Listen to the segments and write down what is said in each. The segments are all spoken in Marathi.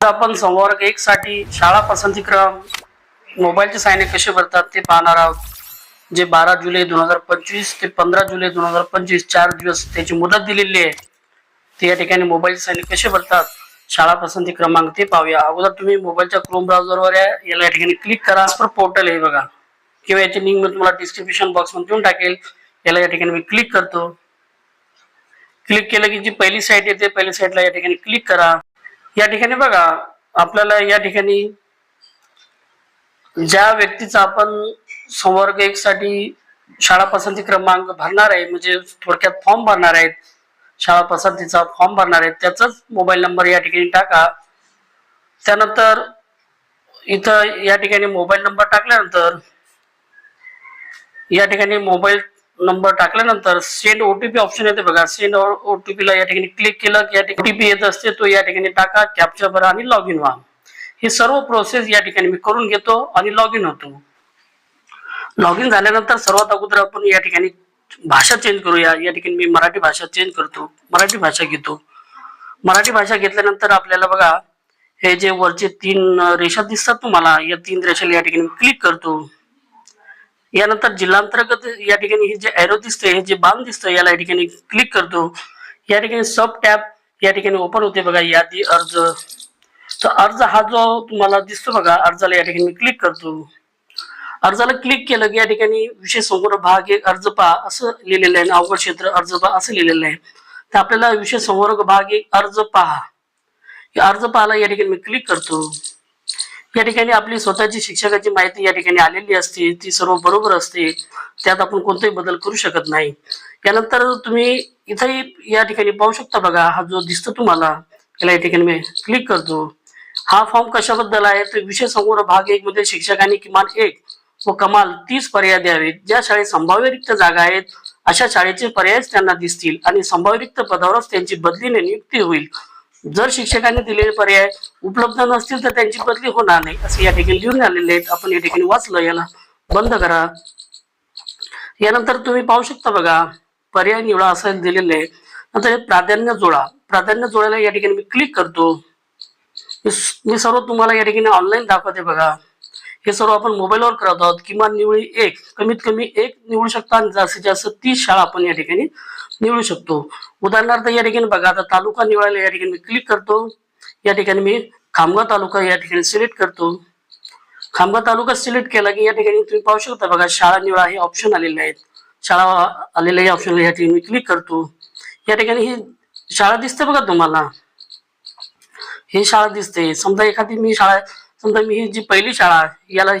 आपण संवर्ग एक साठी शाळा पसंती क्रम मोबाईलचे सायने कसे भरतात ते पाहणार आहोत. जे बारा जुलै दोन हजार पंचवीस ते पंधरा जुलै दोन हजार पंचवीस चार दिवस त्याची मुदत दिलेली आहे ते या ठिकाणी मोबाईलचे सायने कसे भरतात शाळा पसंती क्रमांक ते पाहूया. अगोदर तुम्ही मोबाईलच्या क्रोम ब्राउझरवर या याला या ठिकाणी क्लिक करा. पोर्टल आहे बघा. किंवा याची लिंक मी तुम्हाला डिस्क्रिप्शन बॉक्समध्ये देऊन टाकेल. याला या ठिकाणी मी क्लिक करतो. क्लिक केलं की जी पहिली साईट येते पहिली साईटला या ठिकाणी क्लिक करा. या ठिकाणी बघा आपल्याला या ठिकाणी ज्या व्यक्तीचा आपण संवर्ग एक साठी शाळा पसंती क्रमांक भरणार आहे म्हणजे थोडक्यात फॉर्म भरणार आहेत शाळा पसंतीचा फॉर्म भरणार आहेत त्याचाच मोबाईल नंबर या ठिकाणी टाका. त्यानंतर इथं या ठिकाणी मोबाईल नंबर टाकल्यानंतर या ठिकाणी मोबाईल नंबर टाकल्यानंतर सेंड ओटीपी ऑप्शन येते बघा. सेंड ओटीपी ला या ठिकाणी क्लिक केलं की या ठिकाणी ओटीपी येत असते तो या ठिकाणी टाका कॅप्चर भरा आणि लॉग इन व्हा. हे सर्व प्रोसेस या ठिकाणी मी करून घेतो आणि लॉग इन होतो. लॉग इन झाल्यानंतर सर्वात अगोदर आपण या ठिकाणी भाषा चेंज करूया. या ठिकाणी मी मराठी भाषा चेंज करतो. मराठी भाषा घेतो. मराठी भाषा घेतल्यानंतर आपल्याला बघा हे जे वरचे तीन रेषा दिसतात तुम्हाला या तीन रेषेला या ठिकाणी क्लिक करतो. यानंतर जिल्हांतर्गत या ठिकाणी हे जे एरो दिसतंय हे जे बाण दिसतंय याला या ठिकाणी क्लिक करतो. या ठिकाणी सब टॅब या ठिकाणी ओपन होते बघा यादी अर्ज. तर अर्ज हा जो तुम्हाला दिसतो बघा अर्जाला या ठिकाणी क्लिक करतो. अर्जाला क्लिक केलं की या ठिकाणी विषय समोर भाग एक अर्ज पहा असं लिहिलेलं आहे. अवघड क्षेत्र अर्ज पहा असं लिहिलेलं आहे. तर आपल्याला विषय संवर्ग भाग एक अर्ज पहा. अर्ज पाहाला या ठिकाणी मी क्लिक करतो. या ठिकाणी आपली स्वतःची शिक्षकाची माहिती या ठिकाणी आलेली असते ती सर्व बरोबर असते त्यात आपण कोणताही बदल करू शकत नाही. यानंतर तुम्ही इथंही या ठिकाणी पाहू शकता बघा हा जो दिसतो तुम्हाला याला या ठिकाणी मी क्लिक करतो. हा फॉर्म कशाबद्दल आहे? तर विषय समोर भाग एक मध्ये शिक्षकांनी किमान एक व कमाल तीस पर्याय द्यावेत. ज्या शाळेत संभाव्य रिक्त जागा आहेत अशा शाळेचे पर्यायच त्यांना दिसतील आणि संभाव्य रिक्त पदावरच त्यांची बदलीने नियुक्ती होईल. जर शिक्षकांनी दिलेले पर्याय उपलब्ध नसतील तर त्यांची बदली होणार नाही असे या ठिकाणी लिहून आलेले आहेत. आपण या ठिकाणी वाचलं याला बंद करा. यानंतर तुम्ही पाहू शकता बघा पर्याय निवडा असं दिलेले आहे. नंतर हे प्राधान्य जोडा. प्राधान्य जोडायला या ठिकाणी मी क्लिक करतो. मी सर्व तुम्हाला या ठिकाणी ऑनलाईन दाखवते बघा. हे सर्व आपण मोबाईलवर करत आहोत. किमान निवडी एक कमीत कमी एक निवडू शकता आणि जास्तीत जास्त तीस शाळा आपण या ठिकाणी निवडू शकतो. उदाहरणार्थ या ठिकाणी बघा आता तालुका निवडायला या ठिकाणी मी क्लिक करतो. या ठिकाणी मी खामगाव तालुका या ठिकाणी सिलेक्ट करतो. खामगाव तालुका सिलेक्ट केला की या ठिकाणी तुम्ही पाहू शकता बघा शाळा निवडा हे ऑप्शन आलेले आहेत. शाळा आलेले ऑप्शन या ठिकाणी मी क्लिक करतो. या ठिकाणी ही शाळा दिसते बघा तुम्हाला. ही शाळा दिसते. समजा एखादी मी शाळा समजा मी ही जी पहिली शाळा आहे, याला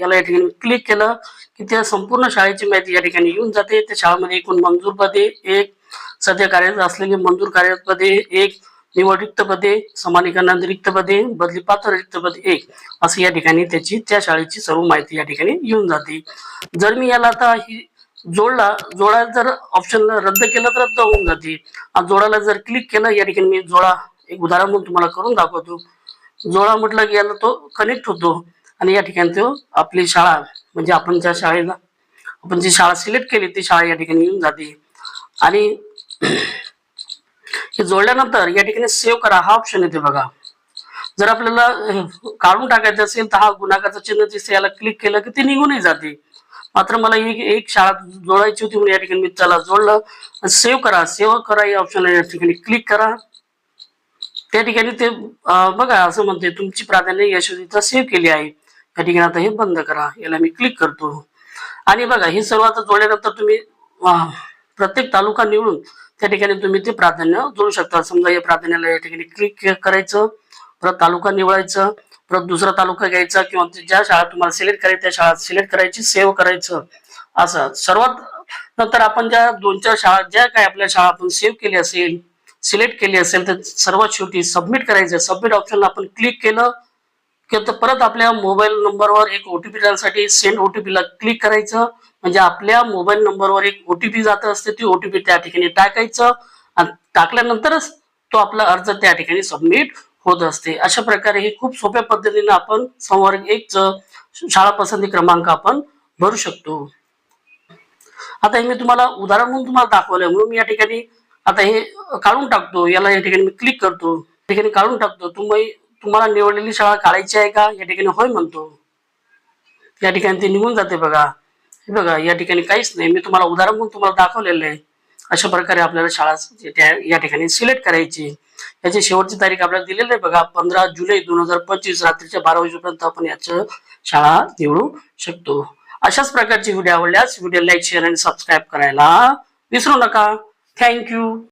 याला या ठिकाणी क्लिक केलं की त्या संपूर्ण शाळेची माहिती या ठिकाणी येऊन जाते. त्या शाळेमध्ये एकूण मंजूर पदे एक सध्या कार्यरत असलेली मंजूर कार्यरत पदे एक निवड रिक्त पदे समानीकरण रिक्त पदे बदली पात्र रिक्त पदे एक असं या ठिकाणी त्याची त्या शाळेची सर्व माहिती या ठिकाणी येऊन जाते. जर मी याला आता ही जोडला जोडा जर ऑप्शन रद्द केलं तर रद्द होऊन जाते. आणि जोडाला जर क्लिक केलं या ठिकाणी मी जोडा एक उदाहरण म्हणून तुम्हाला करून दाखवतो. जोडा म्हटलं की याला तो कनेक्ट होतो. आणि या ठिकाणी तो आपली शाळा म्हणजे आपण ज्या शाळेला आपण जी शाळा सिलेक्ट केली ती शाळा या ठिकाणी येऊन जाते. आणि हे जोडल्यानंतर या ठिकाणी सेव्ह करा हा ऑप्शन येते बघा. जर आपल्याला काढून टाकायचं असेल तर हा गुन्हागारचं चिन्ह दिसते याला क्लिक केलं की ते निघूनही जाते. मात्र मला एक एक शाळा जोडायची होती म्हणून या ठिकाणी मी चला जोडलं. सेव्ह करा सेव्ह करा या ऑप्शनला या ठिकाणी क्लिक करा. त्या ठिकाणी ते बघा असं म्हणते तुमची प्राधान्य यशस्वीता सेव्ह केली आहे. या ठिकाणी आता हे बंद करा. याला मी क्लिक करतो. आणि बघा हे सर्व आता जोडल्यानंतर तुम्ही प्रत्येक तालुका निवडून त्या ठिकाणी तुम्ही ते प्राधान्य जोडू शकता. समजा या प्राधान्याला या ठिकाणी क्लिक करायचं परत तालुका निवडायचं परत दुसरा तालुका घ्यायचा किंवा ज्या शाळा तुम्हाला सिलेक्ट करायची त्या शाळा सिलेक्ट करायची सेव्ह करायचं. असं. सर्वात नंतर आपण ज्या दोन चार शाळा ज्या काय आपल्या शाळा आपण सेव्ह केली असेल सिलेक्ट केली असेल तर सर्वात शेवटी सबमिट करायचं सबमिट ऑप्शनला आपण क्लिक केलं तर परत आपल्या मोबाईल नंबरवर एक ओटीपी जाण्यासाठी सेंड ओटीपी ला क्लिक करायचं. म्हणजे आपल्या मोबाईल नंबरवर एक ओटीपी जात असते ती ओटीपी त्या ठिकाणी टाकायचं आणि टाकल्यानंतरच तो आपला अर्ज त्या ठिकाणी सबमिट होत असते. अशा प्रकारे हे खूप सोप्या पद्धतीने आपण संवर्ग एक शाळा पसंती क्रमांक आपण भरू शकतो. आता हे मी तुम्हाला उदाहरण म्हणून तुम्हाला दाखवलंय. म्हणून मी या ठिकाणी आता हे काढून टाकतो. याला या ठिकाणी मी क्लिक करतो. ठिकाणी काढून टाकतो. तुम्ही तुम्हाला निवडलेली शाळा काढायची आहे का? या ठिकाणी होय म्हणतो. या ठिकाणी ते निघून जाते बघा. हे बघा या ठिकाणी काहीच नाही. मी तुम्हाला उदाहरण म्हणून तुम्हाला दाखवलेलं आहे. अशा प्रकारे आपल्याला शाळा या ठिकाणी सिलेक्ट करायची. याची शेवटची तारीख आपल्याला दिलेली आहे बघा. पंधरा जुलै दोन हजार पंचवीस रात्रीच्या बारा वाजेपर्यंत आपण याचं शाळा निवडू शकतो. अशाच प्रकारची व्हिडिओ आवडल्यास व्हिडिओ लाईक शेअर आणि सबस्क्राईब करायला विसरू नका. Thank you.